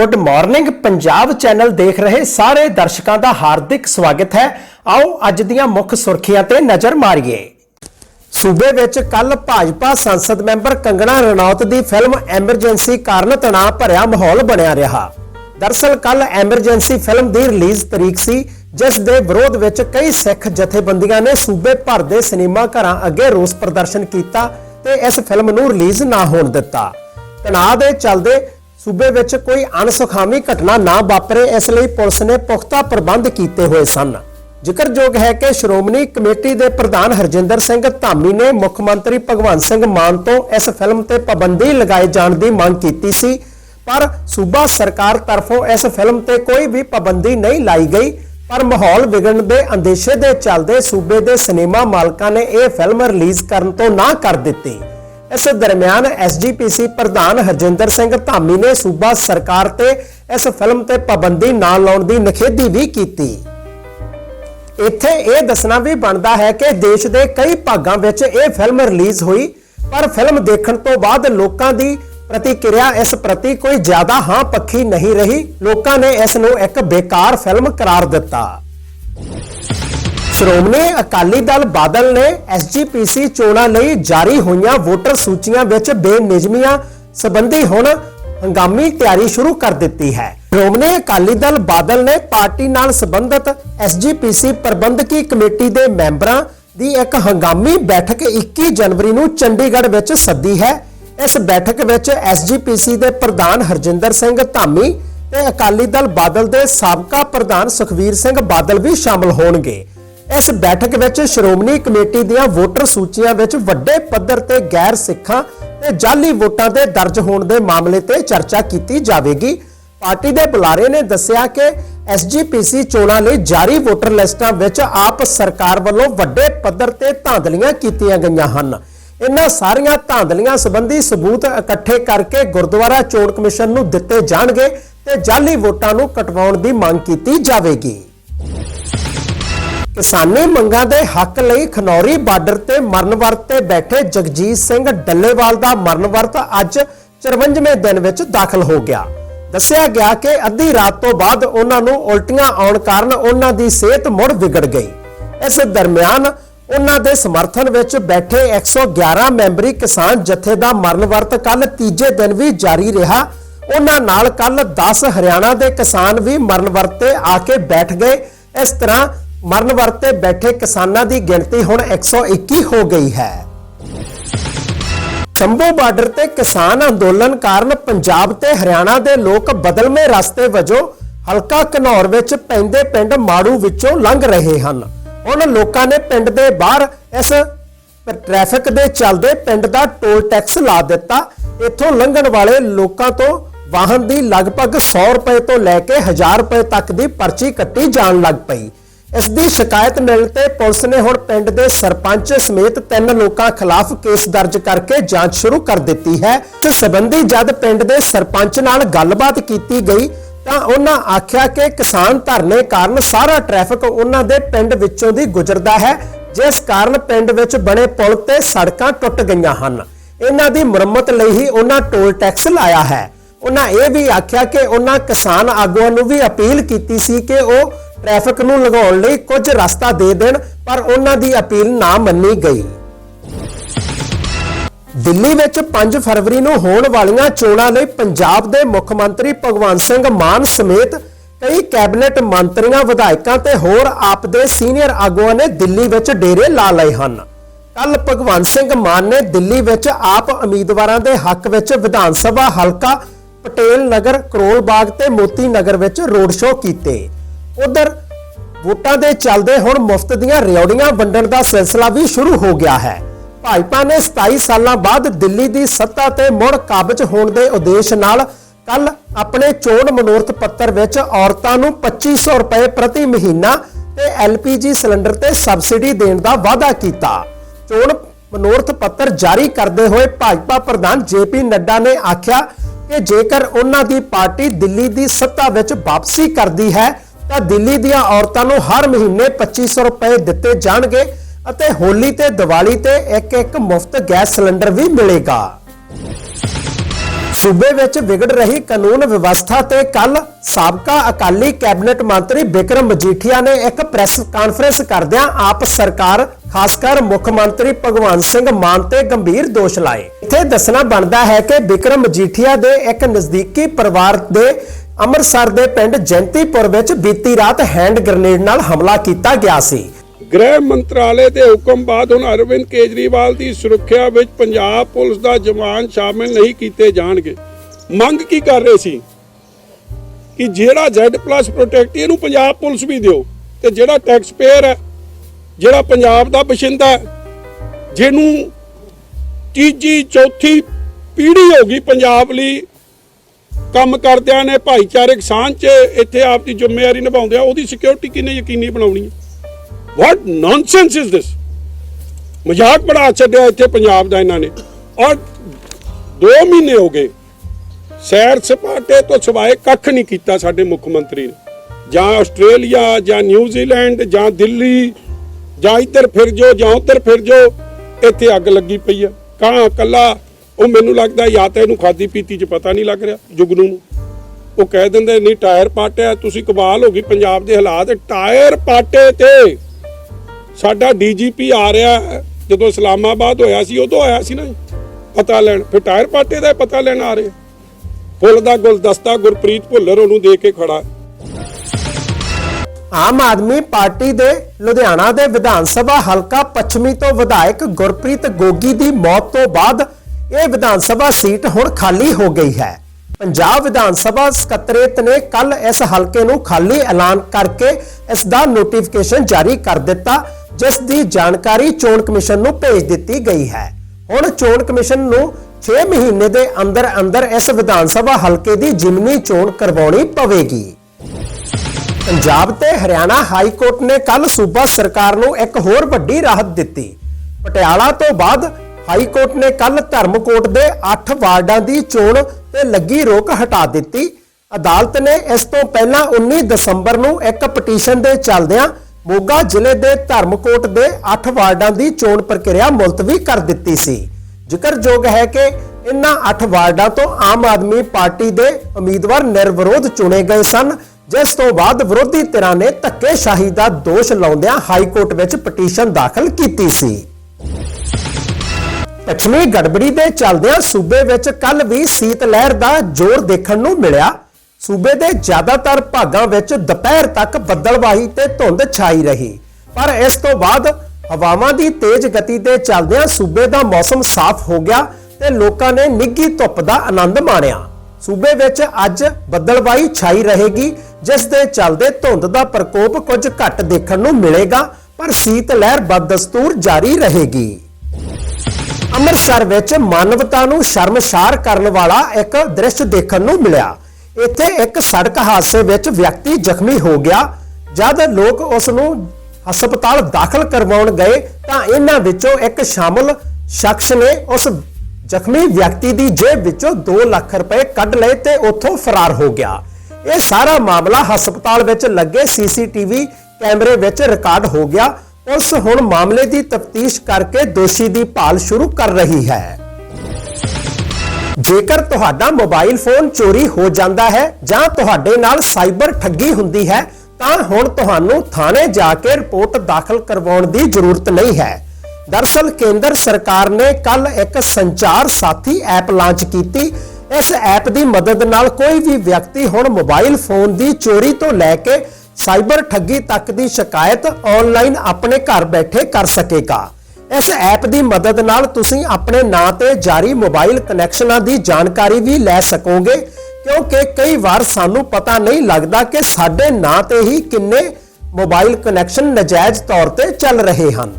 Good morning Punjab channel ਦੇਖ ਰਹੇ ਸਾਰੇ ਦਰਸ਼ਕਾਂ ਦਾ ਹਾਰਦਿਕ ਸਵਾਗਤ ਹੈ। ਆਓ ਅੱਜ ਦੀਆਂ ਮੁੱਖ ਸੁਰਖੀਆਂ ਤੇ ਨਜ਼ਰ ਮਾਰੀਏ। ਸੂਬੇ ਵਿੱਚ ਕੱਲ ਭਾਜਪਾ ਸੰਸਦ ਮੈਂਬਰ ਕੰਗਣਾ ਰਣੌਤ ਦੀ ਫਿਲਮ ਐਮਰਜੈਂਸੀ ਕਾਰਨ ਤਣਾਅ ਭਰਿਆ ਮਾਹੌਲ ਬਣਿਆ ਰਿਹਾ। ਦਰਸਲ ਕੱਲ ਐਮਰਜੈਂਸੀ ਫਿਲਮ ਦੀ ਰਿਲੀਜ਼ ਤਰੀਕ ਸੀ, ਜਿਸ ਦੇ ਵਿਰੋਧ ਵਿੱਚ ਕਈ ਸਿੱਖ ਜਥੇਬੰਦੀਆਂ ਨੇ ਸੂਬੇ ਭਰ ਦੇ ਸਿਨੇਮਾ ਘਰਾਂ ਅੱਗੇ ਰੋਸ ਪ੍ਰਦਰਸ਼ਨ ਕੀਤਾ ਤੇ ਇਸ ਫਿਲਮ ਨੂੰ ਰਿਲੀਜ਼ ਨਾ ਹੋਣ ਦਿੱਤਾ। ਤਣਾਅ ਦੇ ਚੱਲਦੇ ਸੂਬੇ ਵਿੱਚ ਕੋਈ ਅਣਸੁਖਾਵੀ ਘਟਨਾ ਨਾ ਵਾਪਰੇ, ਇਸ ਲਈ ਪੁਲਿਸ ਨੇ ਪੁਖਤਾ ਪ੍ਰਬੰਧ ਕੀਤੇ ਹੋਏ ਸਨ। ਜ਼ਿਕਰਯੋਗ ਹੈ ਕਿ ਸ਼੍ਰੋਮਣੀ ਕਮੇਟੀ ਦੇ ਪ੍ਰਧਾਨ ਹਰਜਿੰਦਰ ਸਿੰਘ ਧਾਮੀ ਨੇ ਮੁੱਖ ਮੰਤਰੀ ਭਗਵੰਤ ਸਿੰਘ ਮਾਨ ਤੋਂ ਇਸ ਫਿਲਮ ਤੇ ਪਾਬੰਦੀ ਲਗਾਏ ਜਾਣ ਦੀ ਮੰਗ ਕੀਤੀ ਸੀ, ਪਰ ਸੂਬਾ ਸਰਕਾਰ ਤਰਫੋਂ ਇਸ ਫਿਲਮ ਤੇ ਕੋਈ ਵੀ ਪਾਬੰਦੀ ਨਹੀਂ ਲਾਈ ਗਈ। ਪਰ ਮਾਹੌਲ ਵਿਗੜਨ ਦੇ ਅੰਦੇਸ਼ੇ ਦੇ ਚੱਲਦੇ ਸੂਬੇ ਦੇ ਸਿਨੇਮਾ ਮਾਲਕਾਂ ਨੇ ਇਹ ਫਿਲਮ ਰਿਲੀਜ਼ ਕਰਨ ਤੋਂ ਨਾ ਕਰ ਦਿੱਤੀ। ਇਸ ਦਰਮਿਆਨ ਐਸਜੀਪੀਸੀ ਪ੍ਰਧਾਨ ਹਰਜਿੰਦਰ ਸਿੰਘ ਧਾਮੀ ਨੇ ਸੂਬਾ ਸਰਕਾਰ ਤੇ ਇਸ ਫਿਲਮ ਤੇ ਪਾਬੰਦੀ ਨਾ ਲਾਉਣ ਦੀ ਨਿਖੇਧੀ ਵੀ ਕੀਤੀ। ਇੱਥੇ ਇਹ ਦੱਸਣਾ ਵੀ ਬਣਦਾ ਹੈ ਕਿ ਦੇਸ਼ ਦੇ ਕਈ ਭਾਗਾਂ ਵਿੱਚ ਇਹ ਫਿਲਮ ਰਿਲੀਜ਼ ਹੋਈ, ਪਰ ਫਿਲਮ ਦੇਖਣ ਤੋਂ ਬਾਅਦ ਲੋਕਾਂ ਦੀ ਪ੍ਰਤੀਕਿਰਿਆ ਇਸ ਪ੍ਰਤੀ ਕੋਈ ਜ਼ਿਆਦਾ ਹਾਂ ਪੱਖੀ ਨਹੀਂ ਰਹੀ। ਲੋਕਾਂ ਨੇ ਇਸ ਨੂੰ ਇੱਕ ਬੇਕਾਰ ਫਿਲਮ ਕਰਾਰ ਦਿੱਤਾ। ਸ਼੍ਰੋਮਣੀ ਅਕਾਲੀ ਦਲ ਬਾਦਲ ਨੇ ਐਸਜੀਪੀਸੀ ਚੋਣਾਂ ਲਈ ਜਾਰੀ ਹੋਈਆਂ ਵੋਟਰ ਸੂਚੀਆਂ ਵਿੱਚ ਬੇਨਿਯਮੀਆਂ ਸੰਬੰਧੀ ਹੁਣ ਹੰਗਾਮੀ ਤਿਆਰੀ ਸ਼ੁਰੂ ਕਰ ਦਿੱਤੀ ਹੈ। ਸ਼੍ਰੋਮਣੀ ਅਕਾਲੀ ਦਲ ਬਾਦਲ ਨੇ ਪਾਰਟੀ ਨਾਲ ਸੰਬੰਧਿਤ ਐਸਜੀਪੀਸੀ ਪ੍ਰਬੰਧਕੀ ਕਮੇਟੀ ਦੇ ਮੈਂਬਰਾਂ ਦੀ ਇੱਕ ਹੰਗਾਮੀ ਬੈਠਕ 21 ਜਨਵਰੀ ਨੂੰ ਚੰਡੀਗੜ੍ਹ ਵਿੱਚ ਸੱਦੀ ਹੈ। ਇਸ ਬੈਠਕ ਵਿੱਚ ਐਸਜੀਪੀਸੀ ਦੇ ਪ੍ਰਧਾਨ ਹਰਜਿੰਦਰ ਸਿੰਘ ਧਾਮੀ ਤੇ ਅਕਾਲੀ ਦਲ ਬਾਦਲ ਦੇ ਸਾਬਕਾ ਪ੍ਰਧਾਨ ਸੁਖਵੀਰ ਸਿੰਘ ਬਾਦਲ ਵੀ ਸ਼ਾਮਲ ਹੋਣਗੇ। ਇਸ ਬੈਠਕ ਵਿੱਚ ਸ਼੍ਰੋਮਣੀ ਕਮੇਟੀ ਦੀਆਂ ਵੋਟਰ ਸੂਚੀਆਂ ਵਿੱਚ ਵੱਡੇ ਪੱਧਰ ਤੇ ਗੈਰ ਸਿੱਖਾਂ ਤੇ ਜਾਲੀ ਵੋਟਾਂ ਦੇ ਦਰਜ ਹੋਣ ਦੇ ਮਾਮਲੇ ਤੇ ਚਰਚਾ ਕੀਤੀ ਜਾਵੇਗੀ। ਪਾਰਟੀ ਦੇ ਬੁਲਾਰੇ ਨੇ ਦੱਸਿਆ ਕਿ ਐਸਜੀਪੀਸੀ ਚੋਣਾਂ ਲਈ ਜਾਰੀ ਵੋਟਰ ਲਿਸਟਾਂ ਵਿੱਚ ਆਪ ਸਰਕਾਰ ਵੱਲੋਂ ਵੱਡੇ ਪੱਧਰ ਤੇ ਧਾਂਦਲੀਆਂ ਕੀਤੀਆਂ ਗਈਆਂ ਹਨ। ਇਨ੍ਹਾਂ ਸਾਰੀਆਂ ਧਾਂਦਲੀਆਂ ਸੰਬੰਧੀ ਸਬੂਤ ਇਕੱਠੇ ਕਰਕੇ ਗੁਰਦੁਆਰਾ ਚੋਣ ਕਮਿਸ਼ਨ ਨੂੰ ਦਿੱਤੇ ਜਾਣਗੇ ਤੇ ਜਾਲੀ ਵੋਟਾਂ ਨੂੰ ਕਟਵਾਉਣ ਦੀ ਮੰਗ ਕੀਤੀ ਜਾਵੇਗੀ। ਕਿਸਾਨੀ ਮੰਗਾਂ ਦੇ ਹੱਕ ਲਈ ਖਨੌਰੀ ਬਾਰਡਰ ਤੇ ਮਰਨ ਵਰਤ ਤੇ ਬੈਠੇ ਜਗਜੀਤ ਸਿੰਘ ਡੱਲੇਵਾਲ ਦਾ ਮਰਨ ਵਰਤ ਅੱਜ 54ਵੇਂ ਦਿਨ ਵਿੱਚ ਦਾਖਲ ਹੋ ਗਿਆ। ਦੱਸਿਆ ਗਿਆ ਕਿ ਅੱਧੀ ਰਾਤ ਤੋਂ ਬਾਅਦ ਉਹਨਾਂ ਨੂੰ ਉਲਟੀਆਂ ਆਉਣ ਕਾਰਨ ਉਹਨਾਂ ਦੀ ਸਿਹਤ ਮੁੜ ਵਿਗੜ ਗਈ। ਇਸ ਦਰਮਿਆਨ ਉਹਨਾਂ ਦੇ ਸਮਰਥਨ ਵਿੱਚ ਬੈਠੇ 111 ਮੈਂਬਰੀ ਕਿਸਾਨ ਜਥੇ ਦਾ ਮਰਨ ਵਰਤ ਕੱਲ ਤੀਜੇ ਦਿਨ ਵੀ ਜਾਰੀ ਰਿਹਾ। ਉਹਨਾਂ ਨਾਲ ਕੱਲ 10 ਹਰਿਆਣਾ ਦੇ ਕਿਸਾਨ ਵੀ ਮਰਨ ਵਰਤ ਤੇ ਆ ਕੇ ਬੈਠ ਗਏ। ਇਸ ਤਰ੍ਹਾਂ ਮਰਨ ਵਰਤੇ ਬੈਠੇ ਕਿਸਾਨਾਂ ਦੀ ਗਿਣਤੀ ਹੁਣ 121 ਹੋ ਗਈ ਹੈ। ਸ਼ੰਭੂ ਬਾਰਡਰ ਤੇ ਕਿਸਾਨ ਅੰਦੋਲਨ ਕਾਰਨ ਪੰਜਾਬ ਤੇ ਹਰਿਆਣਾ ਦੇ ਲੋਕ ਬਦਲਵੇਂ ਰਸਤੇ ਵਜੋਂ ਹਲਕਾ ਘਨੌਰ ਵਿੱਚ ਪੈਂਦੇ ਪਿੰਡ ਮਾੜੂ ਵਿੱਚੋਂ ਲੰਘ ਰਹੇ ਹਨ। ਹੁਣ ਲੋਕਾਂ ਨੇ ਪਿੰਡ ਦੇ ਬਾਹਰ ਇਸ ਟ੍ਰੈਫਿਕ ਦੇ ਚੱਲਦੇ ਪਿੰਡ ਦਾ ਟੋਲ ਟੈਕਸ ਲਾ ਦਿੱਤਾ। ਇੱਥੋਂ ਲੰਘਣ ਵਾਲੇ ਲੋਕਾਂ ਤੋਂ ਵਾਹਨ ਦੀ ਲਗਭਗ 100 ਰੁਪਏ ਤੋਂ ਲੈ ਕੇ 1000 ਰੁਪਏ ਤੱਕ ਦੀ ਪਰਚੀ ਕੱਟੀ ਜਾਣ ਲੱਗ ਪਈ। ਇਸ ਦੀ ਸ਼ਿਕਾਇਤ ਮਿਲਣ ਤੇ ਪੁਲਿਸ ਨੇ ਹੁਣ ਪਿੰਡ ਦੇ ਸਰਪੰਚ ਸਮੇਤ ਤਿੰਨ ਲੋਕਾਂ ਖਿਲਾਫ ਕੇਸ ਦਰਜ ਕਰਕੇ ਜਾਂਚ ਸ਼ੁਰੂ ਕਰ ਦਿੱਤੀ ਹੈ। ਤੇ ਸਬੰਧੀ ਜਦ ਪਿੰਡ ਦੇ ਸਰਪੰਚ ਨਾਲ ਗੱਲਬਾਤ ਕੀਤੀ ਗਈ ਤਾਂ ਉਹਨਾਂ ਆਖਿਆ ਕਿ ਕਿਸਾਨ ਧਰਨੇ ਕਾਰਨ ਸਾਰਾ ਟ੍ਰੈਫਿਕ ਉਹਨਾਂ ਦੇ ਪਿੰਡ ਵਿੱਚੋਂ ਦੀ ਗੁਜ਼ਰਦਾ ਹੈ, ਜਿਸ ਕਾਰਨ ਪਿੰਡ ਵਿੱਚ ਬਣੇ ਪੁਲ ਤੇ ਸੜਕਾਂ ਟੁੱਟ ਗਈਆਂ ਹਨ। ਇਹਨਾਂ ਦੀ ਮੁਰੰਮਤ ਲਈ ਹੀ ਉਹਨਾਂ ਟੋਲ ਟੈਕਸ ਲਾਇਆ ਹੈ। ਉਹਨਾਂ ਇਹ ਵੀ ਆਖਿਆ ਕਿ ਉਹਨਾਂ ਕਿਸਾਨ ਆਗੂਆਂ ਨੂੰ ਵੀ ਅਪੀਲ ਕੀਤੀ ਸੀ ਕਿ ਉਹ ਟ੍ਰੈਫਿਕ ਨੂੰ ਲਗਾਉਣ ਲਈ ਕੁਝ ਰਸਤਾ ਦੇ ਦੇਣ, ਪਰ ਉਹਨਾਂ ਦੀ ਅਪੀਲ ਨਾ ਮੰਨੀ ਗਈ। ਦਿੱਲੀ ਵਿੱਚ 5 ਫਰਵਰੀ ਨੂੰ ਹੋਣ ਵਾਲੀਆਂ ਚੋਣਾਂ ਲਈ ਪੰਜਾਬ ਦੇ ਮੁੱਖ ਮੰਤਰੀ ਭਗਵੰਤ ਸਿੰਘ ਮਾਨ ਸਮੇਤ ਕਈ ਕੈਬਨਿਟ ਮੰਤਰੀਆਂ, ਵਿਧਾਇਕਾਂ ਤੇ ਹੋਰ ਆਪ ਦੇ ਸੀਨੀਅਰ ਆਗੂਆਂ ਨੇ ਦਿੱਲੀ ਵਿੱਚ ਡੇਰੇ ਲਾ ਲਏ ਹਨ। ਕੱਲ ਭਗਵੰਤ ਸਿੰਘ ਮਾਨ ਨੇ ਦਿੱਲੀ ਵਿੱਚ ਆਪ ਉਮੀਦਵਾਰਾਂ ਦੇ ਹੱਕ ਵਿੱਚ ਵਿਧਾਨ ਸਭਾ ਹਲਕਾ, ਪਟੇਲ ਨਗਰ, ਕਰੋਲ ਬਾਗ ਤੇ ਮੋਤੀ ਨਗਰ ਵਿੱਚ ਰੋਡ ਸ਼ੋਅ ਕੀਤੇ। ਉਧਰ ਵੋਟਾਂ ਦੇ ਚੱਲਦੇ ਹੁਣ ਮੁਫਤ ਦੀਆਂ ਰਿਓੜੀਆਂ ਵੰਡਣ ਦਾ ਸਿਲਸਿਲਾ ਵੀ ਸ਼ੁਰੂ ਹੋ ਗਿਆ ਹੈ। ਭਾਜਪਾ ਨੇ 27 ਸਾਲਾਂ ਬਾਅਦ ਦਿੱਲੀ ਦੀ ਸੱਤਾ ਤੇ ਮੁੜ ਕਾਬਜ ਹੋਣ ਦੇ ਉਦੇਸ਼ ਨਾਲ ਕੱਲ ਆਪਣੇ ਚੋਣ ਮਨੋਰਥ ਪੱਤਰ ਵਿੱਚ ਔਰਤਾਂ ਨੂੰ 2500 ਰੁਪਏ ਪ੍ਰਤੀ ਮਹੀਨਾ ਤੇ ਐਲਪੀਜੀ ਸਿਲੰਡਰ ਤੇ ਸਬਸਿਡੀ ਦੇਣ ਦਾ ਵਾਅਦਾ ਕੀਤਾ। ਚੋਣ ਮਨੋਰਥ ਪੱਤਰ ਜਾਰੀ ਕਰਦੇ ਹੋਏ ਭਾਜਪਾ ਪ੍ਰਧਾਨ ਜੇਪੀ ਨੱਡਾ ਨੇ ਆਖਿਆ ਕਿ ਜੇਕਰ ਉਹਨਾਂ ਦੀ ਪਾਰਟੀ ਦਿੱਲੀ ਦੀ ਸੱਤਾ ਵਿੱਚ ਵਾਪਸੀ ਕਰਦੀ ਹੈ ਤਾਂ ਦਿੱਲੀ ਦੀਆਂ ਔਰਤਾਂ ਨੂੰ ਹਰ ਮਹੀਨੇ 2500 ਰੁਪਏ ਦਿੱਤੇ ਜਾਣਗੇ ਅਤੇ ਹੋਲੀ ਤੇ ਦੀਵਾਲੀ ਤੇ ਇੱਕ ਇੱਕ ਮੁਫਤ ਗੈਸ ਸਿਲੰਡਰ ਵੀ ਮਿਲੇਗਾ। ਸੂਬੇ ਵਿੱਚ ਵਿਗੜ ਰਹੀ ਕਾਨੂੰਨ ਵਿਵਸਥਾ ਤੇ ਕੱਲ ਸਾਬਕਾ ਅਕਾਲੀ ਕੈਬਨਿਟ ਮੰਤਰੀ ਬਿਕਰਮ ਮਜੀਠੀਆ ਨੇ ਇੱਕ ਪ੍ਰੈਸ ਕਾਨਫਰੰਸ ਕਰਦਿਆਂ ਆਪ ਸਰਕਾਰ, ਖਾਸ ਕਰ ਮੁੱਖ ਮੰਤਰੀ ਭਗਵੰਤ ਸਿੰਘ ਮਾਨ ਤੇ ਗੰਭੀਰ ਦੋਸ਼ ਲਾਏ। ਇੱਥੇ ਦੱਸਣਾ ਬਣਦਾ ਹੈ ਕਿ ਬਿਕਰਮ ਮਜੀਠੀਆ ਦੇ ਇੱਕ ਨਜ਼ਦੀਕੀ ਪਰਿਵਾਰ ਦੇ ਅੰਮ੍ਰਿਤਸਰ ਦੇ ਪਿੰਡ ਜੈਂਤੀਪੁਰ ਵਿੱਚ ਬੀਤੀ ਰਾਤ ਹੈਂਡ ਗ੍ਰਨੇਡ ਨਾਲ ਹਮਲਾ ਕੀਤਾ ਗਿਆ ਸੀ। ਗ੍ਰਹਿ ਮੰਤਰਾਲੇ ਦੇ ਹੁਕਮ ਬਾਅਦ ਹੁਣ ਅਰਵਿੰਦ ਕੇਜਰੀਵਾਲ ਦੀ ਸੁਰੱਖਿਆ ਵਿੱਚ ਪੰਜਾਬ ਪੁਲਿਸ ਦਾ ਜਵਾਨ ਸ਼ਾਮਿਲ ਨਹੀਂ ਕੀਤੇ ਜਾਣਗੇ। ਮੰਗ ਕੀ ਕਰ ਰਹੇ ਸੀ? ਕਿ ਜਿਹੜਾ Z+ ਪ੍ਰੋਟੈਕਟ ਇਹਨੂੰ ਪੰਜਾਬ ਪੁਲਿਸ ਵੀ ਦਿਓ ਤੇ ਜਿਹੜਾ ਟੈਕਸ ਪੇਅਰ ਹੈ, ਜਿਹੜਾ ਪੰਜਾਬ ਦਾ ਬਸ਼ਿੰਦਾ ਜਿਹਨੂੰ ਤੀਜੀ, ਚੌਥੀ ਪੀੜ੍ਹੀ ਹੋ ਗਈ ਪੰਜਾਬ ਲਈ ਕੰਮ ਕਰਦਿਆਂ ਨੇ ਭਾਈਚਾਰਕ ਸਾਂਝ 'ਚ ਇੱਥੇ ਆਪ ਦੀ ਜ਼ਿੰਮੇਵਾਰੀ ਨਿਭਾਉਂਦੇ ਆ, ਉਹਦੀ ਸਿਕਿਉਰਿਟੀ ਕਿੰਨੇ ਯਕੀਨੀ ਬਣਾਉਣੀ ਹੈ ਵਾਟ ਨੌਨਸੈਂਸ ਇਜ਼ ਦਿਸ ਮਜ਼ਾਕ ਬਣਾ ਛੱਡਿਆ ਇੱਥੇ ਪੰਜਾਬ ਦਾ ਇਹਨਾਂ ਨੇ। ਔਰ 2 ਮਹੀਨੇ ਹੋ ਗਏ, ਸੈਰ ਸਪਾਟੇ ਤੋਂ ਸਿਵਾਏ ਕੱਖ ਨਹੀਂ ਕੀਤਾ ਸਾਡੇ ਮੁੱਖ ਮੰਤਰੀ ਨੇ। ਜਾਂ ਆਸਟ੍ਰੇਲੀਆ, ਜਾਂ ਨਿਊਜ਼ੀਲੈਂਡ ਜਾਂ ਦਿੱਲੀ, ਜਾਂ ਇੱਧਰ ਫਿਰ ਜੋ ਜਾਂ ਉੱਧਰ ਫਿਰ ਜੋ ਇੱਥੇ ਅੱਗ ਲੱਗੀ ਪਈ ਆ। ਕਾਂ ਕੱਲਾ ਉਹ ਮੈਨੂੰ ਲੱਗਦਾ ਜਾਂ ਤਾਂ ਇਹਨੂੰ ਖਾਦੀ ਪੀਤੀ ਚ ਪਤਾ ਨਹੀਂ ਲੱਗ ਰਿਹਾ, ਜੁਗਨੂ ਨੂੰ। ਉਹ ਕਹਿ ਦਿੰਦੇ, ਨਹੀਂ, ਟਾਇਰ ਪਾਟਿਆ, ਤੁਸੀਂ ਕਮਾਲ ਹੋ ਗਈ ਪੰਜਾਬ ਦੇ ਹਾਲਾਤ। ਟਾਇਰ ਪਾਟੇ ਤੇ। ਸਾਡਾ ਡੀਜੀਪੀ ਆ ਰਿਹਾ, ਜਦੋਂ ਇਸਲਾਮਾਬਾਦ ਹੋਇਆ ਸੀ, ਉਦੋਂ ਆਇਆ ਸੀ ਨਾ ਪਤਾ ਲੈਣ, ਫਿਰ ਟਾਇਰ ਪਾਟੇ ਦਾ ਪਤਾ ਲੈਣ ਆ ਰਹੇ। ਫੁੱਲ ਦਾ ਗੁਲਦਸਤਾ ਗੁਰਪ੍ਰੀਤ ਭੁੱਲਰ ਉਹਨੂੰ ਦੇ ਕੇ ਖੜਾ। ਆਮ ਆਦਮੀ ਪਾਰਟੀ ਦੇ ਲੁਧਿਆਣਾ ਦੇ ਵਿਧਾਨ ਸਭਾ ਹਲਕਾ ਪੱਛਮੀ ਤੋਂ ਵਿਧਾਇਕ ਗੁਰਪ੍ਰੀਤ ਗੋਗੀ ਦੀ ਮੌਤ ਤੋਂ ਬਾਅਦ ਇਹ ਵਿਧਾਨ ਸਭਾ ਸੀਟ ਹੁਣ ਖਾਲੀ ਹੋ ਗਈ ਹੈ। ਪੰਜਾਬ ਵਿਧਾਨ ਸਭਾ ਸਕੱਤਰੇਤ ਨੇ ਕੱਲ ਇਸ ਹਲਕੇ ਨੂੰ ਖਾਲੀ ਐਲਾਨ ਕਰਕੇ ਇਸ ਦਾ ਨੋਟੀਫਿਕੇਸ਼ਨ ਜਾਰੀ ਕਰ ਦਿੱਤਾ, ਜਿਸ ਦੀ ਜਾਣਕਾਰੀ ਚੋਣ ਕਮਿਸ਼ਨ ਨੂੰ ਭੇਜ ਦਿੱਤੀ ਗਈ ਹੈ। ਹੁਣ ਚੋਣ ਕਮਿਸ਼ਨ ਨੂੰ 6 ਮਹੀਨੇ ਦੇ ਅੰਦਰ ਅੰਦਰ ਇਸ ਵਿਧਾਨ ਸਭਾ ਹਲਕੇ ਦੀ ਜਿਮਨੀ ਚੋਣ ਕਰਵਾਉਣੀ ਪਵੇਗੀ। ਪੰਜਾਬ ਤੇ ਹਰਿਆਣਾ ਹਾਈ ਕੋਰਟ ਨੇ ਕੱਲ ਸੂਬਾ ਸਰਕਾਰ ਨੂੰ ਇੱਕ ਹੋਰ ਵੱਡੀ ਰਾਹਤ ਦਿੱਤੀ। ਪਟਿਆਲਾ ਤੋਂ ਬਾਅਦ ਹਾਈ ਕੋਰਟ ਨੇ ਕੱਲ ਧਰਮਕੋਟ ਦੇ 8 ਵਾਰਡਾਂ ਦੀ ਚੋਣ ਤੇ ਲੱਗੀ ਰੋਕ ਹਟਾ ਦਿੱਤੀ। ਅਦਾਲਤ ਨੇ ਇਸ ਤੋਂ ਪਹਿਲਾਂ 19 ਦਸੰਬਰ ਨੂੰ ਇੱਕ ਪਟੀਸ਼ਨ ਦੇ ਚੱਲਦਿਆਂ ਮੋਗਾ ਜ਼ਿਲ੍ਹੇ ਦੇ ਧਰਮਕੋਟ ਦੇ 8 ਵਾਰਡਾਂ ਦੀ ਚੋਣ ਪ੍ਰਕਿਰਿਆ ਮੁਲਤਵੀ ਕਰ ਦਿੱਤੀ ਸੀ। ਜ਼ਿਕਰਯੋਗ ਹੈ ਕਿ ਇਨ੍ਹਾਂ 8 ਵਾਰਡਾਂ ਤੋਂ ਆਮ ਆਦਮੀ ਪਾਰਟੀ ਦੇ ਉਮੀਦਵਾਰ ਨਿਰਵਿਰੋਧ ਚੁਣੇ ਗਏ ਸਨ, ਜਿਸ ਤੋਂ ਬਾਅਦ ਵਿਰੋਧੀ ਧਿਰਾਂ ਨੇ ਧੱਕੇਸ਼ਾਹੀ ਦਾ ਦੋਸ਼ ਲਾਉਂਦਿਆਂ ਹਾਈ ਕੋਰਟ ਵਿੱਚ ਪਟੀਸ਼ਨ ਦਾਖਲ ਕੀਤੀ ਸੀ। ਪੱਛਮੀ ਗੜਬੜੀ ਦੇ ਚੱਲਦਿਆਂ ਸੂਬੇ ਵਿੱਚ ਕੱਲ ਵੀ ਸੀਤ ਲਹਿਰ ਦਾ ਜ਼ੋਰ ਦੇਖਣ ਨੂੰ ਮਿਲਿਆ। ਸੂਬੇ ਦੇ ਜ਼ਿਆਦਾਤਰ ਭਾਗਾਂ ਵਿੱਚ ਦੁਪਹਿਰ ਤੱਕ ਬੱਦਲਵਾਹੀ ਤੇ ਧੁੰਦ ਛਾਈ ਰਹੀ। ਪਰ ਇਸ ਤੋਂ ਬਾਅਦ ਹਵਾਵਾਂ ਦੀ ਤੇਜ਼ ਗਤੀ ਦੇ ਚੱਲਦਿਆਂ ਸੂਬੇ ਦਾ ਮੌਸਮ ਸਾਫ਼ ਹੋ ਗਿਆ ਤੇ ਲੋਕਾਂ ਨੇ ਨਿੱਘੀ ਧੁੱਪ ਦਾ ਆਨੰਦ ਮਾਣਿਆ। ਸੂਬੇ ਵਿੱਚ ਅੱਜ ਬੱਦਲਵਾਈ ਛਾਈ ਰਹੇਗੀ, ਜਿਸ ਦੇ ਚੱਲਦੇ ਧੁੰਦ ਦਾ ਪ੍ਰਕੋਪ ਕੁਝ ਘੱਟ ਦੇਖਣ ਨੂੰ ਮਿਲੇਗਾ, ਪਰ ਸੀਤ ਲਹਿਰ ਬਦਸਤੂਰ ਜਾਰੀ ਰਹੇਗੀ। ਅੰਮ੍ਰਿਤਸਰ ਵਿੱਚ ਮਾਨਵਤਾ ਨੂੰ ਸ਼ਰਮਸ਼ਾਰ ਕਰਨ ਵਾਲਾ ਇੱਕ ਦ੍ਰਿਸ਼ ਦੇਖਣ ਨੂੰ ਮਿਲਿਆ। ਇੱਥੇ ਇੱਕ ਸੜਕ ਹਾਦਸੇ ਵਿੱਚ ਵਿਅਕਤੀ ਜ਼ਖਮੀ ਹੋ ਗਿਆ। ਜਦ ਲੋਕ ਉਸ ਨੂੰ ਹਸਪਤਾਲ ਦਾਖਲ ਕਰਵਾਉਣ ਗਏ ਤਾਂ ਇਹਨਾਂ ਵਿੱਚੋਂ ਇੱਕ ਸ਼ਾਮਲ ਸ਼ਖਸ ਨੇ ਉਸ ਜ਼ਖਮੀ ਵਿਅਕਤੀ ਦੀ ਜੇਬ ਵਿੱਚੋਂ 2 ਲੱਖ ਰੁਪਏ ਕੱਢ ਲਏ ਤੇ ਉੱਥੋਂ ਫਰਾਰ ਹੋ ਗਿਆ। ਇਹ ਸਾਰਾ ਮਾਮਲਾ ਹਸਪਤਾਲ ਵਿੱਚ ਲੱਗੇ ਸੀਸੀਟੀਵੀ ਕੈਮਰੇ ਵਿੱਚ ਰਿਕਾਰਡ ਹੋ ਗਿਆ। ਪੁਲਿਸ ਹੁਣ ਮਾਮਲੇ ਦੀ ਤਫਤੀਸ਼ ਕਰਕੇ ਦੋਸ਼ੀ ਦੀ ਭਾਲ ਸ਼ੁਰੂ ਕਰ ਰਹੀ ਹੈ। ਜੇਕਰ ਤੁਹਾਡਾ ਮੋਬਾਈਲ ਫੋਨ ਚੋਰੀ ਹੋ ਜਾਂਦਾ ਹੈ ਜਾਂ ਤੁਹਾਡੇ ਨਾਲ ਸਾਈਬਰ ਠੱਗੀ ਹੁੰਦੀ ਹੈ, ਤਾਂ ਹੁਣ ਤੁਹਾਨੂੰ ਥਾਣੇ ਜਾ ਕੇ ਰਿਪੋਰਟ ਦਾਖਲ ਕਰਵਾਉਣ ਦੀ ਜ਼ਰੂਰਤ ਨਹੀਂ ਹੈ। ਦਰਸਲ ਕੇਂਦਰ ਸਰਕਾਰ ਨੇ ਕੱਲ ਇੱਕ ਸੰਚਾਰ ਸਾਥੀ ਐਪ ਲਾਂਚ ਕੀਤੀ। ਇਸ ਐਪ ਦੀ ਮਦਦ ਨਾਲ ਕੋਈ ਵੀ ਵਿਅਕਤੀ ਹੁਣ ਮੋਬਾਈਲ ਫੋਨ ਦੀ ਚੋਰੀ ਤੋਂ ਲੈ ਕੇ ਸਾਈਬਰ ਠੱਗੀ ਤੱਕ ਦੀ ਸ਼ਿਕਾਇਤ ਆਨਲਾਈਨ ਆਪਣੇ ਘਰ ਬੈਠੇ ਕਰ ਸਕੇਗਾ। ਇਸ ਐਪ ਦੀ ਮਦਦ ਨਾਲ ਤੁਸੀਂ ਆਪਣੇ ਨਾਂ ਤੇ ਜਾਰੀ ਮੋਬਾਈਲ ਕਨੈਕਸ਼ਨਾਂ ਦੀ ਜਾਣਕਾਰੀ ਵੀ ਲੈ ਸਕੋਗੇ, ਕਿਉਂਕਿ ਕਈ ਵਾਰ ਸਾਨੂੰ ਪਤਾ ਨਹੀਂ ਲੱਗਦਾ ਕਿ ਸਾਡੇ ਨਾਂ ਤੇ ਹੀ ਕਿੰਨੇ ਮੋਬਾਈਲ ਕਨੈਕਸ਼ਨ ਨਜਾਇਜ਼ ਤੌਰ ਤੇ ਚੱਲ ਰਹੇ ਹਨ।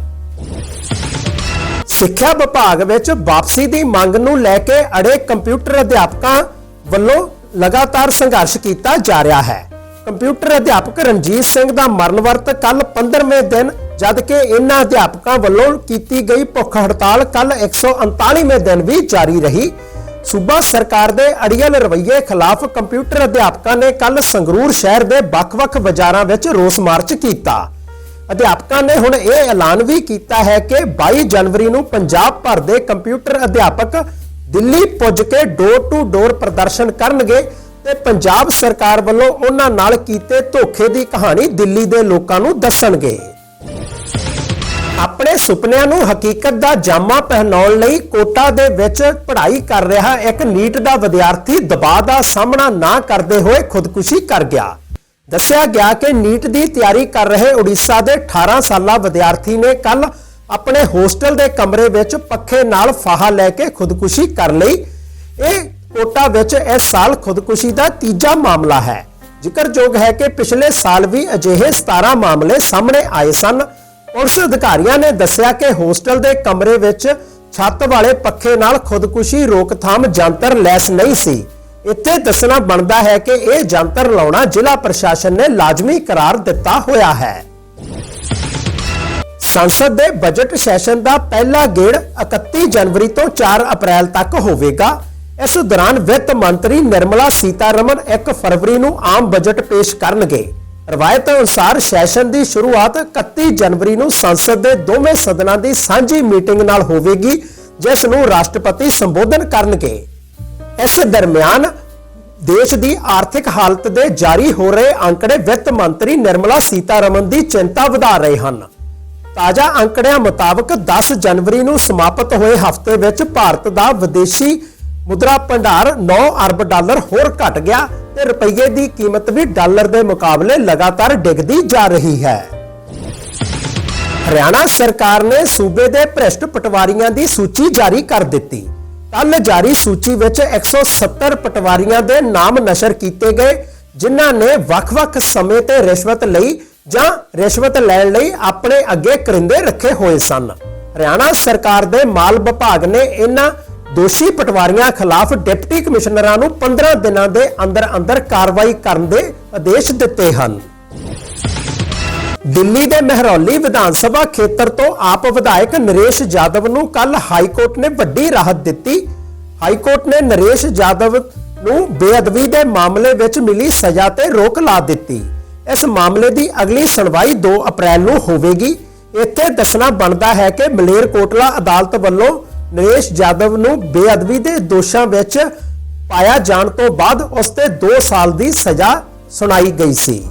ਸਿੱਖਿਆ ਵਿਭਾਗ ਵਿੱਚ ਵਾਪਸੀ ਦੀ ਮੰਗ ਨੂੰ ਲੈ ਕੇ ਅੜੇ ਕੰਪਿਊਟਰ ਅਧਿਆਪਕਾਂ ਵੱਲੋਂ ਲਗਾਤਾਰ ਸੰਘਰਸ਼ ਕੀਤਾ ਜਾ ਰਿਹਾ ਹੈ। ਕੰਪਿਊਟਰ ਅਧਿਆਪਕ ਰਣਜੀਤ ਸਿੰਘ ਦਾ ਮਰਨ ਵਰਤ ਕੱਲ 15ਵੇਂ ਦਿਨ ਜਦਕਿ ਇਹਨਾਂ ਅਧਿਆਪਕਾਂ ਵੱਲੋਂ ਕੀਤੀ ਗਈ ਭੁੱਖ ਹੜਤਾਲ ਕੱਲ 139ਵੇਂ ਦਿਨ ਵੀ ਜਾਰੀ ਰਹੀ। ਸੂਬਾ ਸਰਕਾਰ ਦੇ ਅੜੀਅਲ ਰਵੱਈਏ ਖਿਲਾਫ ਕੰਪਿਊਟਰ ਅਧਿਆਪਕਾਂ ਨੇ ਕੱਲ ਸੰਗਰੂਰ ਸ਼ਹਿਰ ਦੇ ਵੱਖ-ਵੱਖ ਬਾਜ਼ਾਰਾਂ ਵਿੱਚ ਰੋਸ ਮਾਰਚ ਕੀਤਾ। ਅਧਿਆਪਕਾਂ ਨੇ ਹੁਣ ਇਹ ਐਲਾਨ ਵੀ ਕੀਤਾ ਹੈ ਕਿ 22 ਜਨਵਰੀ ਨੂੰ ਪੰਜਾਬ ਭਰ ਦੇ ਕੰਪਿਊਟਰ ਅਧਿਆਪਕ ਦਿੱਲੀ ਪੁੱਜ ਕੇ ਡੋਰ ਟੂ ਡੋਰ ਪ੍ਰਦਰਸ਼ਨ ਕਰਨਗੇ ਤੇ ਪੰਜਾਬ ਸਰਕਾਰ ਵੱਲੋਂ ਉਹਨਾਂ ਨਾਲ ਕੀਤੇ ਧੋਖੇ ਦੀ ਕਹਾਣੀ ਦਿੱਲੀ ਦੇ ਲੋਕਾਂ ਨੂੰ ਦੱਸਣਗੇ। ਆਪਣੇ ਸੁਪਨਿਆਂ ਨੂੰ ਹਕੀਕਤ ਦਾ ਜਾਮਾ ਪਹਿਨਾਉਣ ਲਈ ਕੋਟਾ ਦੇ ਵਿੱਚ ਪੜ੍ਹਾਈ ਕਰ ਰਿਹਾ ਇੱਕ ਨੀਟ ਦਾ ਵਿਦਿਆਰਥੀ ਦਬਾਅ ਦਾ ਸਾਹਮਣਾ ਨਾ ਕਰਦੇ ਹੋਏ ਖੁਦਕੁਸ਼ੀ ਕਰ ਗਿਆ। ਦੱਸਿਆ ਗਿਆ ਕਿ ਨੀਟ ਦੀ ਤਿਆਰੀ ਕਰ ਰਹੇ ਉੜੀਸਾ ਦੇ 18 ਸਾਲਾ ਵਿਦਿਆਰਥੀ ਨੇ ਕੱਲ ਆਪਣੇ ਹੋਸਟਲ ਦੇ ਕਮਰੇ ਵਿੱਚ ਪੱਖੇ ਨਾਲ ਫਾਹਾ ਲੈ ਕੇ ਖੁਦਕੁਸ਼ੀ ਕਰ ਲਈ। ਇਹ ਕੋਟਾ ਵਿੱਚ ਇਸ ਸਾਲ ਖੁਦਕੁਸ਼ੀ ਦਾ ਤੀਜਾ ਮਾਮਲਾ ਹੈ। ਜ਼ਿਕਰਯੋਗ ਹੈ ਕਿ ਪਿਛਲੇ ਸਾਲ ਵੀ ਅਜਿਹੇ 17 ਮਾਮਲੇ ਸਾਹਮਣੇ ਆਏ ਸਨ। ਪੁਲਿਸ ਅਧਿਕਾਰੀਆਂ ਨੇ ਦੱਸਿਆ ਕਿ ਹੋਸਟਲ ਦੇ ਕਮਰੇ ਵਿੱਚ ਛੱਤ ਵਾਲੇ ਪੱਖੇ ਨਾਲ ਖੁਦਕੁਸ਼ੀ ਰੋਕਥਾਮ ਜੰਤਰ ਲੈਸ ਨਹੀਂ ਸੀ। ਇੱਥੇ ਦੱਸਣਾ ਬਣਦਾ ਹੈ ਕਿ ਇਹ ਜੰਤਰ ਲਾਉਣਾ ਜ਼ਿਲ੍ਹਾ ਪ੍ਰਸ਼ਾਸਨ ਨੇ ਲਾਜ਼ਮੀ ਕਰਾਰ ਦਿੱਤਾ ਹੋਇਆ ਹੈ। ਸੰਸਦ ਦੇ ਬਜਟ ਸੈਸ਼ਨ ਦਾ ਪਹਿਲਾ ਗੇੜ 31 ਜਨਵਰੀ ਤੋਂ 4 ਅਪ੍ਰੈਲ ਤੱਕ ਹੋਵੇਗਾ। ਇਸ ਦੌਰਾਨ ਵਿੱਤ ਮੰਤਰੀ ਨਿਰਮਲਾ ਸੀਤਾਰਮਨ 1 ਫਰਵਰੀ ਨੂੰ ਆਮ ਬਜਟ ਪੇਸ਼ ਕਰਨਗੇ। ਰਵਾਇਤ ਅਨੁਸਾਰ ਸੈਸ਼ਨ ਦੀ ਸ਼ੁਰੂਆਤ 31 ਜਨਵਰੀ ਨੂੰ ਸੰਸਦ ਦੇ ਦੋਵੇਂ ਸਦਨਾਂ ਦੀ ਸਾਂਝੀ ਮੀਟਿੰਗ ਨਾਲ ਹੋਵੇਗੀ, ਜਿਸ ਨੂੰ ਰਾਸ਼ਟਰਪਤੀ ਸੰਬੋਧਨ ਕਰਨਗੇ। ਇਸ ਦਰਮਿਆਨ ਦੇਸ਼ ਦੀ ਆਰਥਿਕ ਹਾਲਤ ਦੇ ਜਾਰੀ ਹੋ ਰਹੇ ਅੰਕੜੇ ਵਿੱਤ ਮੰਤਰੀ ਨਿਰਮਲਾ ਸੀਤਾਰਮਨ ਦੀ ਚਿੰਤਾ ਵਧਾ ਰਹੇ ਹਨ। ਤਾਜ਼ਾ ਅੰਕੜਿਆਂ ਮੁਤਾਬਕ 10 ਜਨਵਰੀ ਨੂੰ ਸਮਾਪਤ ਹੋਏ ਹਫ਼ਤੇ ਵਿੱਚ ਭਾਰਤ ਦਾ ਵਿਦੇਸ਼ੀ ਮੁਦਰਾ ਭੰਡਾਰ 9 ਅਰਬ ਡਾਲਰ ਹੋਰ ਘਟ ਗਿਆ ਤੇ ਰੁਪਈਏ ਦੀ ਕੀਮਤ ਵੀ ਡਾਲਰ ਦੇ ਮੁਕਾਬਲੇ ਲਗਾਤਾਰ ਡਿੱਗਦੀ ਜਾ ਰਹੀ ਹੈ। ਹਰਿਆਣਾ ਸਰਕਾਰ ਨੇ ਸੂਬੇ ਦੇ ਭ੍ਰਿਸ਼ਟ ਪਟਵਾਰੀਆਂ ਦੀ ਸੂਚੀ ਜਾਰੀ ਕਰ ਦਿੱਤੀ। ਕੱਲ ਜਾਰੀ ਸੂਚੀ ਵਿੱਚ 170 ਪਟਵਾਰੀਆਂ ਦੇ ਨਾਮ ਨਸ਼ਰ ਕੀਤੇ ਗਏ, ਜਿਨ੍ਹਾਂ ਨੇ ਵੱਖ-ਵੱਖ ਸਮੇਂ ਤੇ ਰਿਸ਼ਵਤ ਲਈ ਜਾਂ ਰਿਸ਼ਵਤ ਲੈਣ ਲਈ ਆਪਣੇ ਅੱਗੇ ਕਰਿੰਦੇ ਰੱਖੇ ਹੋਏ ਸਨ। ਹਰਿਆਣਾ ਸਰਕਾਰ ਦੇ ਮਾਲ ਵਿਭਾਗ ਨੇ ਇਹਨਾਂ ਦੋਸ਼ੀ ਪਟਵਾਰੀਆਂ ਖਿਲਾਫ ਡਿਪਟੀ ਕਮਿਸ਼ਨਰਾਂ ਨੂੰ 15 ਦਿਨਾਂ ਦੇ ਅੰਦਰ-ਅੰਦਰ ਕਾਰਵਾਈ ਕਰਨ ਦੇ ਆਦੇਸ਼ ਦਿੱਤੇ ਹਨ। ਦਿੱਲੀ ਦੇ ਮਹਿਰੌਲੀ ਵਿਧਾਨ ਸਭਾ ਖੇਤਰ ਤੋਂ ਆਪ ਵਿਧਾਇਕ ਨਰੇਸ਼ ਜਾਦਵ ਨੂੰ ਕੱਲ ਹਾਈ ਕੋਰਟ ਨੇ ਵੱਡੀ ਰਾਹਤ ਦਿੱਤੀ। ਹਾਈ ਕੋਰਟ ਨੇ ਨਰੇਸ਼ ਜਾਦਵ ਨੂੰ ਬੇਅਦਬੀ ਦੇ ਮਾਮਲੇ ਵਿੱਚ ਮਿਲੀ ਸਜ਼ਾ ਤੇ ਰੋਕ ਲਾ ਦਿੱਤੀ। ਇਸ ਮਾਮਲੇ ਦੀ ਅਗਲੀ ਸੁਣਵਾਈ 2 ਅਪ੍ਰੈਲ ਨੂੰ ਹੋਵੇਗੀ। ਇੱਥੇ ਦੱਸਣਾ ਬਣਦਾ ਹੈ ਕਿ ਮਲੇਰਕੋਟਲਾ ਅਦਾਲਤ ਵੱਲੋਂ ਨਰੇਸ਼ ਜਾਦਵ ਨੂੰ ਬੇਅਦਬੀ ਦੇ ਦੋਸ਼ਾਂ ਵਿੱਚ ਪਾਇਆ ਜਾਣ ਤੋਂ ਬਾਅਦ ਉਸ ਤੇ 2 ਸਾਲ ਦੀ ਸਜ਼ਾ ਸੁਣਾਈ ਗਈ ਸੀ।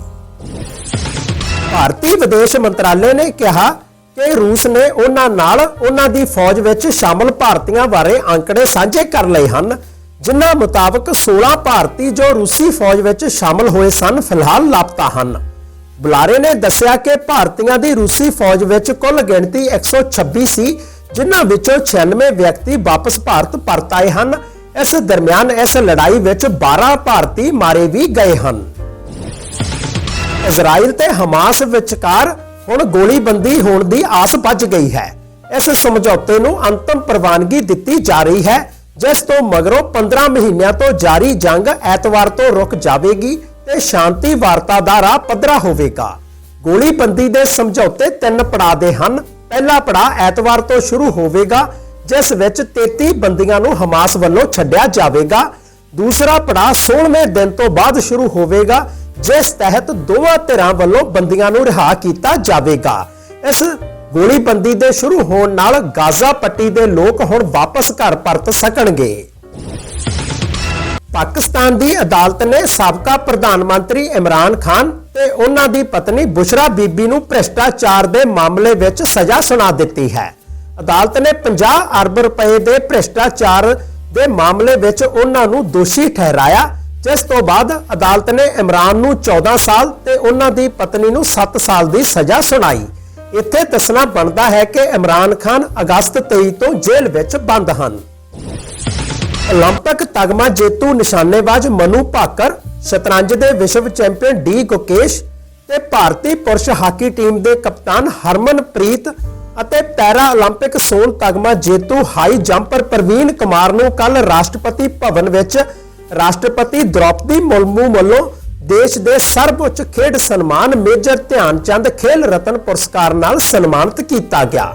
ਭਾਰਤੀ ਵਿਦੇਸ਼ ਮੰਤਰਾਲੇ ਨੇ ਕਿਹਾ ਕਿ ਰੂਸ ਨੇ ਉਹਨਾਂ ਨਾਲ ਉਹਨਾਂ ਦੀ ਫੌਜ ਵਿੱਚ ਸ਼ਾਮਲ ਭਾਰਤੀਆਂ ਬਾਰੇ ਅੰਕੜੇ ਸਾਂਝੇ ਕਰ ਲਏ ਹਨ, ਜਿਨ੍ਹਾਂ ਮੁਤਾਬਕ 16 ਭਾਰਤੀ ਜੋ ਰੂਸੀ ਫੌਜ ਵਿੱਚ ਸ਼ਾਮਲ ਹੋਏ ਸਨ, ਫਿਲਹਾਲ ਲਾਪਤਾ ਹਨ। ਬੁਲਾਰੇ ਨੇ ਦੱਸਿਆ ਕਿ ਭਾਰਤੀਆਂ ਦੀ ਰੂਸੀ ਫੌਜ ਵਿੱਚ ਕੁੱਲ ਗਿਣਤੀ 126 ਸੀ ਜਿਨ੍ਹਾਂ ਵਿੱਚੋਂ 96 ਵਿਅਕਤੀ ਵਾਪਸ ਭਾਰਤ ਪਰਤ ਆਏ ਹਨ। ਇਸ ਦਰਮਿਆਨ ਇਸ ਲੜਾਈ ਵਿੱਚ 12 ਭਾਰਤੀ ਮਾਰੇ ਵੀ ਗਏ ਹਨ। ਇਜ਼ਰਾਈਲ ਤੇ ਹਮਾਸ ਵਿਚਕਾਰ ਹੁਣ ਗੋਲੀਬੰਦੀ ਹੋਣ ਦੀ ਆਸ ਬਚ ਗਈ ਹੈ। ਇਸ ਸਮਝੌਤੇ ਨੂੰ ਅੰਤਮ ਪ੍ਰਵਾਨਗੀ ਦਿੱਤੀ ਜਾ ਰਹੀ ਹੈ, ਜਿਸ ਤੋਂ ਮਗਰੋਂ 15 ਮਹੀਨਿਆਂ ਤੋਂ ਜਾਰੀ ਜੰਗ ਐਤਵਾਰ ਤੋਂ ਰੁਕ ਜਾਵੇਗੀ ਤੇ ਸ਼ਾਂਤੀ ਵਾਰਤਾ ਦਾ ਰਾਹ ਪੱਧਰਾ ਹੋਵੇਗਾ। ਗੋਲੀਬੰਦੀ ਦੇ ਸਮਝੌਤੇ ਤਿੰਨ ਪੜਾਅ ਦੇ ਹਨ। ਪਹਿਲਾ ਪੜਾਅ ਐਤਵਾਰ ਤੋਂ ਸ਼ੁਰੂ ਹੋਵੇਗਾ, ਜਿਸ ਵਿੱਚ 33 ਬੰਦੀਆਂ ਨੂੰ ਹਮਾਸ ਵੱਲੋਂ ਛੱਡਿਆ ਜਾਵੇਗਾ। ਦੂਸਰਾ ਪੜਾਅ 16ਵੇਂ ਦਿਨ ਤੋਂ ਬਾਅਦ ਸ਼ੁਰੂ ਹੋਵੇਗਾ, ਜਿਸ ਤਹਿਤ ਦੋਵਾਂ ਧਿਰਾਂ ਵੱਲੋਂ ਬੰਦੀਆਂ ਨੂੰ ਰਿਹਾ ਕੀਤਾ ਜਾਵੇਗਾ। ਇਸ ਗੋਲੀਬੰਦੀ ਦੇ ਸ਼ੁਰੂ ਹੋਣ ਨਾਲ ਗਾਜ਼ਾ ਪੱਟੀ ਦੇ ਲੋਕ ਹੁਣ ਵਾਪਸ ਘਰ ਪਰਤ ਸਕਣਗੇ। ਪਾਕਿਸਤਾਨ ਦੀ ਅਦਾਲਤ ਨੇ ਸਾਬਕਾ ਪ੍ਰਧਾਨ ਮੰਤਰੀ ਇਮਰਾਨ ਖਾਨ ਤੇ ਉਹਨਾਂ ਦੀ ਪਤਨੀ ਬੁਸ਼ਰਾ ਬੀਬੀ ਨੂੰ ਭ੍ਰਿਸ਼ਟਾਚਾਰ ਦੇ ਮਾਮਲੇ ਵਿੱਚ ਸਜ਼ਾ ਸੁਣਾ ਦਿੱਤੀ ਹੈ। ਅਦਾਲਤ ਨੇ 50 ਅਰਬ ਰੁਪਏ ਦੇ ਭ੍ਰਿਸ਼ਟਾਚਾਰ ਦੇ ਮਾਮਲੇ ਵਿੱਚ ਉਹਨਾਂ ਨੂੰ ਦੋਸ਼ੀ ਠਹਿਰਾਇਆ, ਜਿਸ ਤੋਂ ਬਾਅਦ ਅਦਾਲਤ ਨੇ ਇਮਰਾਨ ਨੂੰ 14 ਸਾਲ ਤੇ ਉਹਨਾਂ ਦੀ ਪਤਨੀ ਨੂੰ 7 ਸਾਲ ਦੀ ਸਜ਼ਾ ਸੁਣਾਈ। ਇੱਥੇ ਦੱਸਣਾ ਬਣਦਾ ਹੈ ਕਿ ਇਮਰਾਨ ਖਾਨ ਅਗਸਤ 23 ਤੋਂ ਜੇਲ੍ਹ ਵਿੱਚ ਬੰਦ ਹਨ। 올림픽 ਤਗਮਾ ਜੇਤੂ ਨਿਸ਼ਾਨੇਬਾਜ਼ ਮਨੂ ਭਾਕਰ ਸ਼ਤਰੰਜ ਦੇ ਵਿਸ਼ਵ ਚੈਂਪੀਅਨ ਡੀ ਗੁਕੇਸ਼ ਤੇ ਭਾਰਤੀ ਪੁਰਸ਼ ਹਾਕੀ ਟੀਮ ਦੇ ਕਪਤਾਨ ਹਰਮਨਪ੍ਰੀਤ ਅਤੇ ਪੈਰਾ 올림픽 ਸੋਨ ਤਗਮਾ ਜੇਤੂ ਹਾਈ ਜੰਪਰ ਪ੍ਰਵੀਨ ਕੁਮਾਰ ਨੂੰ ਕੱਲ ਰਾਸ਼ਟਰਪਤੀ ਭਵਨ ਵਿੱਚ ਰਾਸ਼ਟਰਪਤੀ ਦ੍ਰੋਪਦੀ ਮੁਰਮੂ ਵੱਲੋਂ ਦੇਸ਼ ਦੇ ਸਰਵਉੱਚ ਖੇਡ ਸਨਮਾਨ ਮੇਜਰ ਧਿਆਨ ਚੰਦ ਖੇਲ ਰਤਨ ਪੁਰਸਕਾਰ ਨਾਲ ਸਨਮਾਨਿਤ ਕੀਤਾ ਗਿਆ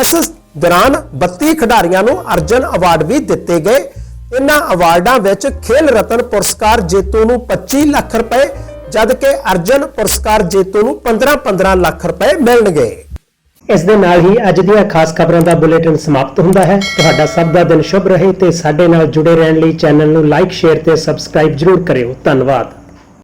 ਇਸ ਦੌਰਾਨ 32 ਖਿਡਾਰੀਆਂ ਨੂੰ ਅਰਜਨ ਅਵਾਰਡ ਵੀ ਦਿੱਤੇ ਗਏ ਇਹਨਾਂ ਅਵਾਰਡਾਂ ਵਿੱਚ ਖੇਲ ਰਤਨ ਪੁਰਸਕਾਰ ਜੇਤੂ ਨੂੰ 25 ਲੱਖ ਰੁਪਏ, ਜਦਕਿ ਅਰਜਨ ਪੁਰਸਕਾਰ ਜੇਤੂ ਨੂੰ 15-15 ਲੱਖ ਰੁਪਏ ਮਿਲਣਗੇ। ਇਸ ਦੇ ਨਾਲ ਹੀ ਅੱਜ ਦੀਆਂ ਖਾਸ ਖਬਰਾਂ ਦਾ ਬੁਲੇਟਿਨ ਸਮਾਪਤ ਹੁੰਦਾ ਹੈ। ਤੁਹਾਡਾ ਸਭ ਦਾ ਦਿਨ ਸ਼ੁਭ ਰਹੇ ਤੇ ਸਾਡੇ ਨਾਲ ਜੁੜੇ ਰਹਿਣ ਲਈ ਚੈਨਲ ਨੂੰ ਲਾਈਕ, ਸ਼ੇਅਰ ਤੇ ਸਬਸਕ੍ਰਾਈਬ ਜਰੂਰ ਕਰਿਓ। ਧੰਨਵਾਦ।